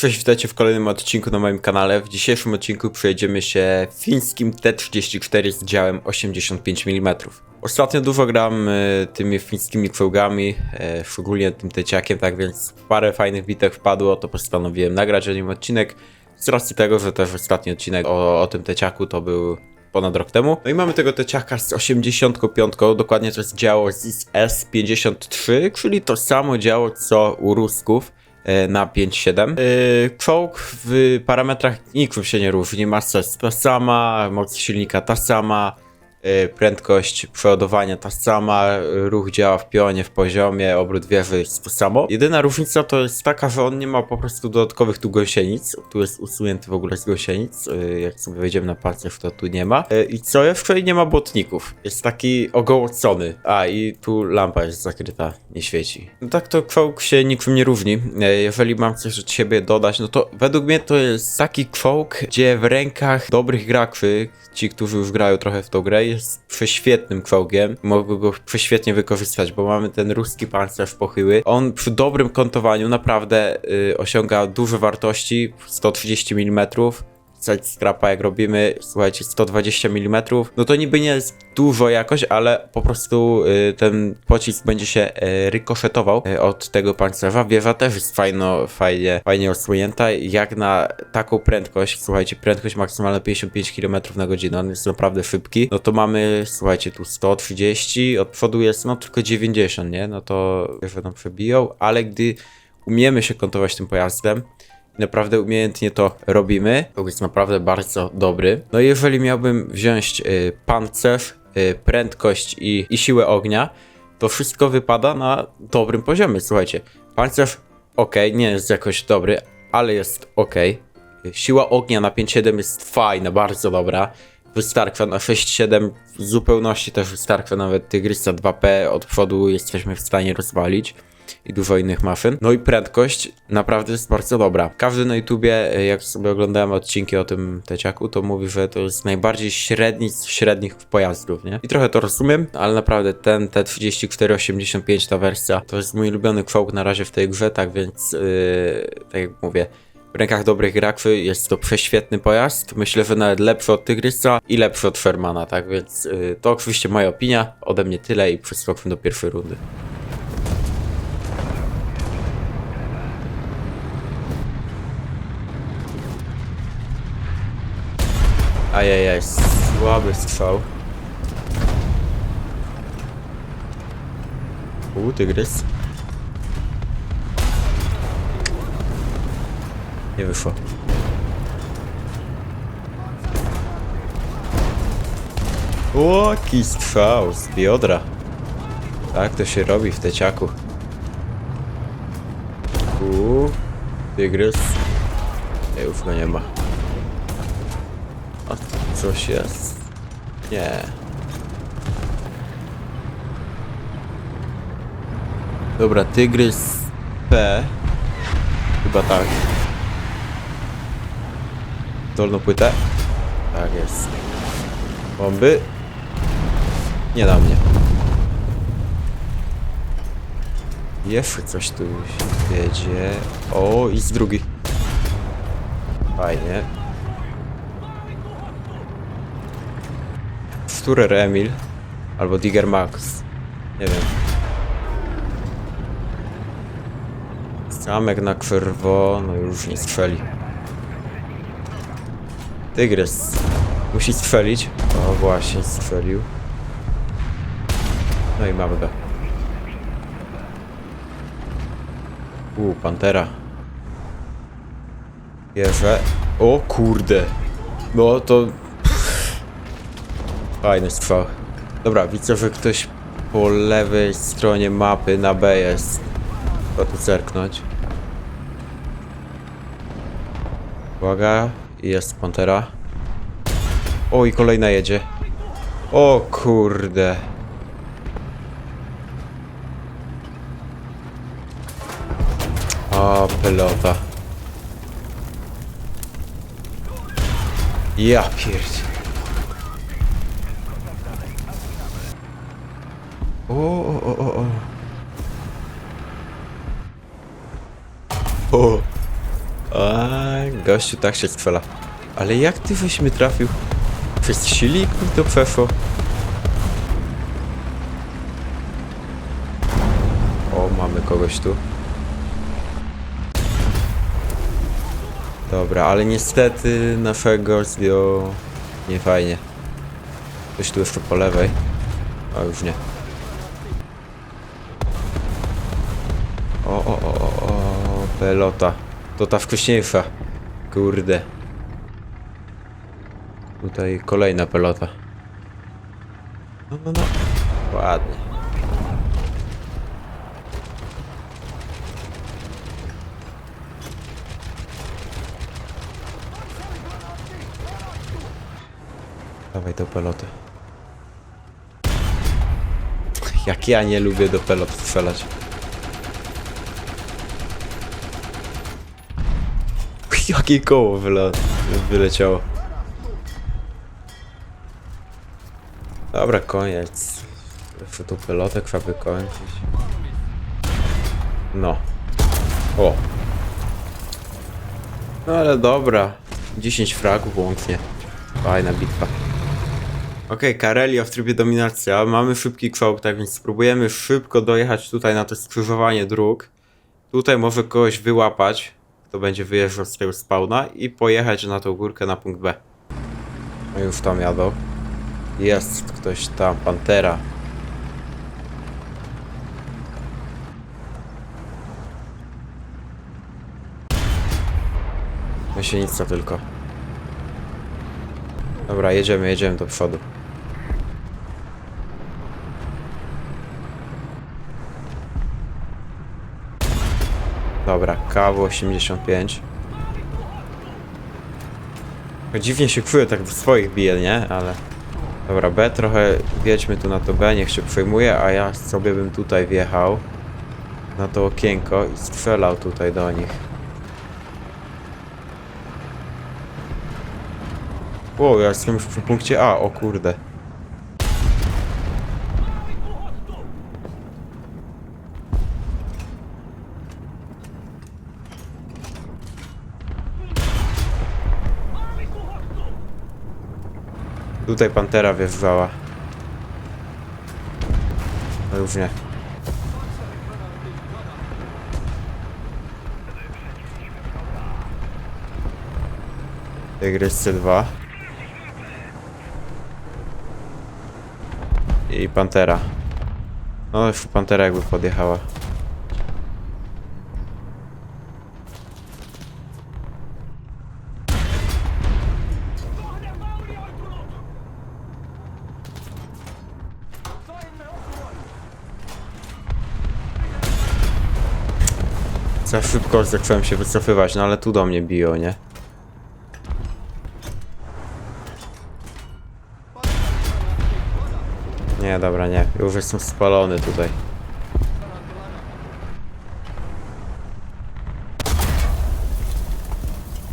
Cześć, witajcie w kolejnym odcinku na moim kanale. W dzisiejszym odcinku przejedziemy się fińskim T34 z działem 85 mm. Ostatnio dużo gram y, tymi fińskimi czołgami, y, szczególnie tym teciakiem, tak więc parę fajnych bitew wpadło, to postanowiłem nagrać o nim odcinek. Z racji tego, że też ostatni odcinek o, o tym teciaku to był ponad rok temu. No i mamy tego teciaka z 85, dokładnie to jest działo z S53, czyli to samo działo co u Rusków e, na 5.7. Yy, czołg w parametrach niczym się nie różni. Masa jest ta sama, moc silnika ta sama, prędkość przeładowania ta sama, ruch działa w pionie, w poziomie, obrót wieży jest to samo. Jedyna różnica to jest taka, że on nie ma po prostu dodatkowych tu gąsienic. Tu jest usunięty w ogóle z gąsienic. Yy, jak sobie wejdziemy na pancerz, to tu nie ma. I co jeszcze? I nie ma błotników. Jest taki ogołocony. A, i tu lampa jest zakryta, nie świeci. No tak to czołg się niczym nie różni. E, Jeżeli mam coś od siebie dodać, no to według mnie to jest taki czołg, gdzie w rękach dobrych graczy, ci, którzy już grają trochę w tą grę, jest prześwietnym czołgiem. Mogą go prześwietnie wykorzystać, bo mamy ten ruski pancerz pochyły. On przy dobrym kątowaniu naprawdę y, osiąga duże wartości, 130 mm side strapa jak robimy, słuchajcie, 120 mm, no to niby nie jest dużo jakoś, ale po prostu y, ten pocisk będzie się y, rykoszetował y, od tego pancerza. Wieża też jest fajno, fajnie, fajnie osłonięta, jak na taką prędkość, słuchajcie, prędkość maksymalna 55 km na godzinę, on jest naprawdę szybki, no to mamy, słuchajcie, tu 130, od przodu jest no tylko 90, nie, no to wieże nam przebiją, ale gdy umiemy się kontować tym pojazdem, naprawdę umiejętnie to robimy. Jest naprawdę bardzo dobry. No i jeżeli miałbym wziąć y, pancerz, y, prędkość i, i siłę ognia, to wszystko wypada na dobrym poziomie. Słuchajcie, pancerz ok, nie jest jakoś dobry, ale jest ok. Siła ognia na 5.7 jest fajna, bardzo dobra. Wystarcza na 6.7 w zupełności też wystarcza nawet Tygrysa 2P od przodu jesteśmy w stanie rozwalić i dużo innych maszyn. No i prędkość naprawdę jest bardzo dobra. Każdy na YouTubie, e, jak sobie oglądałem odcinki o tym teciaku, to mówi, że to jest najbardziej średni z średnich pojazdów, nie? I trochę to rozumiem, ale naprawdę ten T3485, ta wersja, to jest mój ulubiony czołg na razie w tej grze, tak więc, yy, tak jak mówię, w rękach dobrych graczy jest to prześwietny pojazd. Myślę, że nawet lepszy od Tygrysa i lepszy od Shermana, tak więc yy, to oczywiście moja opinia. Ode mnie tyle i przystąpmy do pierwszej rundy. Ajajaj, słaby strzał. U, tygrys. Nie wyszło. Jaki strzał z biodra. Tak to się robi w teciaku. U, tygrys. Nie, już go nie ma. Coś jest. Nie. Dobra, tygrys P. Chyba tak. Dolną płytę. Tak jest. Bomby. Nie na mnie. Jeszcze coś tu jedzie. O, i z drugi. Fajnie. Sturer Emil albo Digger Max. Nie wiem. Zamek na krwo, no już nie strzeli. Tygrys musi strzelić. O właśnie, strzelił. No i mamy go. U, Pantera. Bierze. O kurde. No to Fajny strzał. Dobra, widzę, że ktoś po lewej stronie mapy na B jest. Trzeba tu zerknąć. Uwaga, jest Pantera. O, i kolejna jedzie. O kurde. O, pelota. Ja pierdzie. O, o, o, o, o. O. A, gościu tak się strzela. Ale jak ty weź mnie trafił? Przez silnik to przeszło. O, mamy kogoś tu. Dobra, ale niestety naszego zdjął nie fajnie. Ktoś tu jeszcze po lewej. A już nie. Pelota. To ta wcześniejsza. Kurde. Tutaj kolejna pelota. No, no, no. Ładnie. Dawaj do peloty. Jak ja nie lubię do pelot strzelać. Jakie koło wyla wyleciało. Dobra, koniec. Tu pelotę trzeba. No. O. No ale dobra. 10 fragów łącznie. Fajna bitwa. Okej, Karelia w trybie dominacja. Mamy szybki czołg, tak więc spróbujemy szybko dojechać tutaj na to skrzyżowanie dróg. Tutaj może kogoś wyłapać, kto będzie wyjeżdżał z tego spawna i pojechać na tą górkę na punkt B. No już tam jadą. Jest ktoś tam, Pantera. Myślenica tylko. Dobra, jedziemy, jedziemy do przodu. Dobra, KW 85. Dziwnie się czuję, tak do swoich bije, nie? Ale... Dobra, B trochę wiedźmy tu na to B, niech się przejmuje, a ja sobie bym tutaj wjechał na to okienko i strzelał tutaj do nich. O, ja jestem już przy punkcie A, o kurde. Tutaj Pantera wjeżdżała. No już nie. Tygryscy 2. I Pantera. No już Pantera jakby podjechała. Za szybko zacząłem się wycofywać, no ale tu do mnie biją, nie? Nie, dobra, nie. Już jestem spalony tutaj.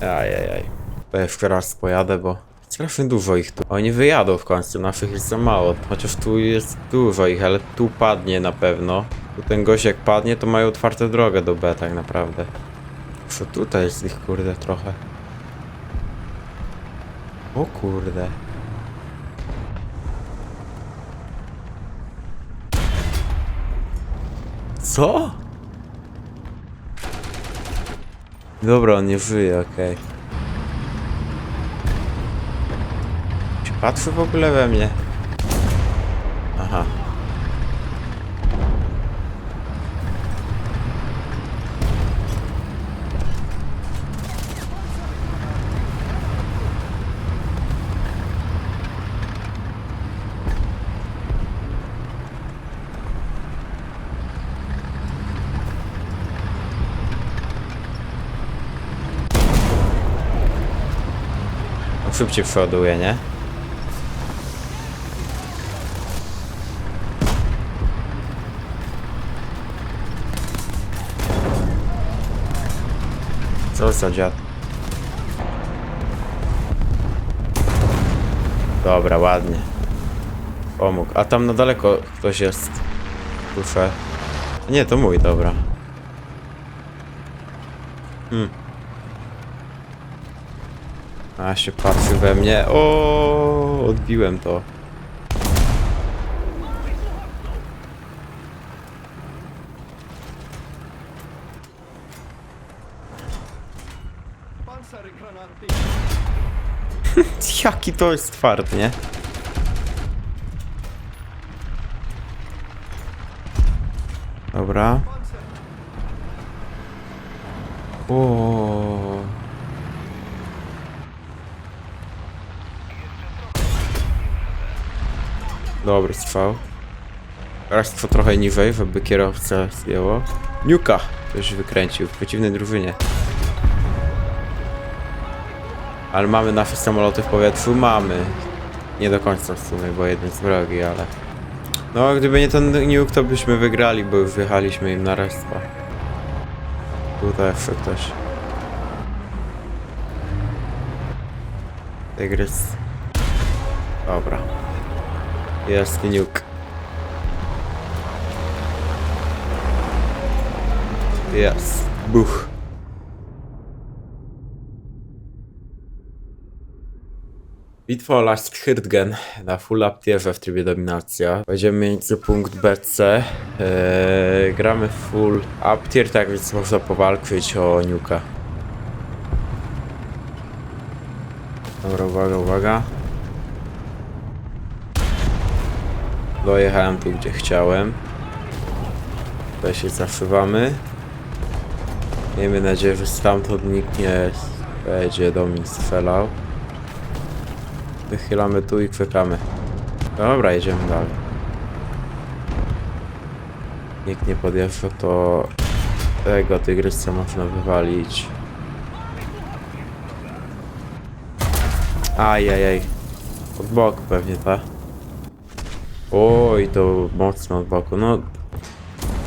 Ajajaj. Jeszcze raz pojadę, bo strasznie dużo ich tu. Oni wyjadą w końcu, naszych jest za mało. Chociaż tu jest dużo ich, ale tu padnie na pewno. Tu ten gość jak padnie, to mają otwartą drogę do B tak naprawdę. Co tutaj jest ich kurde trochę. O kurde. Co? Dobra, on nie żyje, okej. Czy patrzy w ogóle we mnie? Aha. Szybciej przeładuje, nie? Co za dziad? Dobra, ładnie. Pomógł. A tam na daleko ktoś jest. Kuszę. Nie, to mój, dobra. Hmm. A się patrzy we mnie. O, odbiłem to. Jaki to jest twardy, nie? Dobra. O. Dobry strzał. To trochę niżej, żeby kierowca zdjęło. Niuka! Ktoś wykręcił w przeciwnej drużynie. Ale mamy nasze samoloty w powietrzu? Mamy. Nie do końca w sumie, bo jeden z wrogi, ale... No, gdyby nie ten nuke, to byśmy wygrali, bo już wjechaliśmy im na respa. Tutaj jeszcze ktoś. Tygrys. Dobra. Nuke. Jest. Buch. Bitwa o Last Hirtgen na full uptierze w trybie dominacja. Będziemy mieć punkt BC. Eee, gramy full uptier, tak więc można powalczyć o Nuka. Dobra, uwaga, uwaga. Dojechałem tu, gdzie chciałem. Tutaj się zaszywamy. Miejmy nadzieję, że stamtąd nikt nie będzie do mnie strzelał. Wychylamy tu i czekamy. Dobra, jedziemy dalej. Nikt nie podjeżdża, to tego tygrysa można wywalić. Ajajaj. Od boku pewnie, ta. Oj, to mocno od boku. No,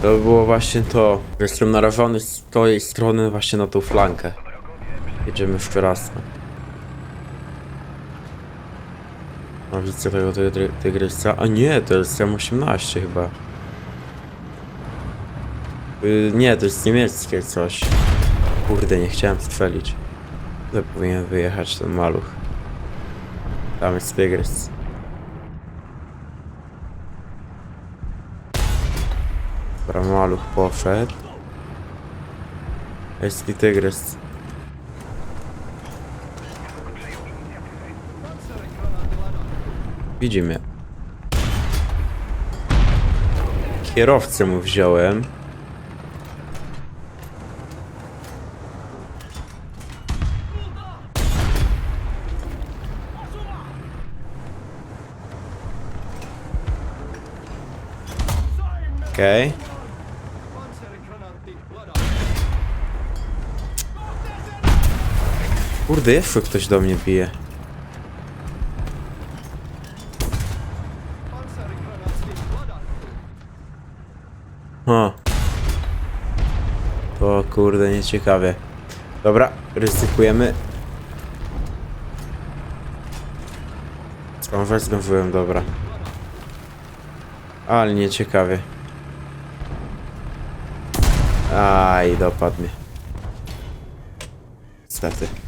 to było właśnie to. Jestem narażony z tej strony właśnie na tą flankę. Jedziemy w Czerasno. A widzę tego tygry- tygrysa. A nie, to jest M18 chyba. Y, nie, to jest niemieckie coś. Kurde, nie chciałem strzelić. To powinien wyjechać ten maluch. Tam jest tygrys. Dobra, maluch poszedł. Jest i tygrys. Widzimy. Kierowcę mu wziąłem. Okej. Okay. Kurde, jeszcze ktoś do mnie bije. Ha. To kurde, nieciekawie. Dobra, ryzykujemy. Skąd zdążyłem, dobra. Ale nieciekawie. Aj, dopadł mnie. Niestety.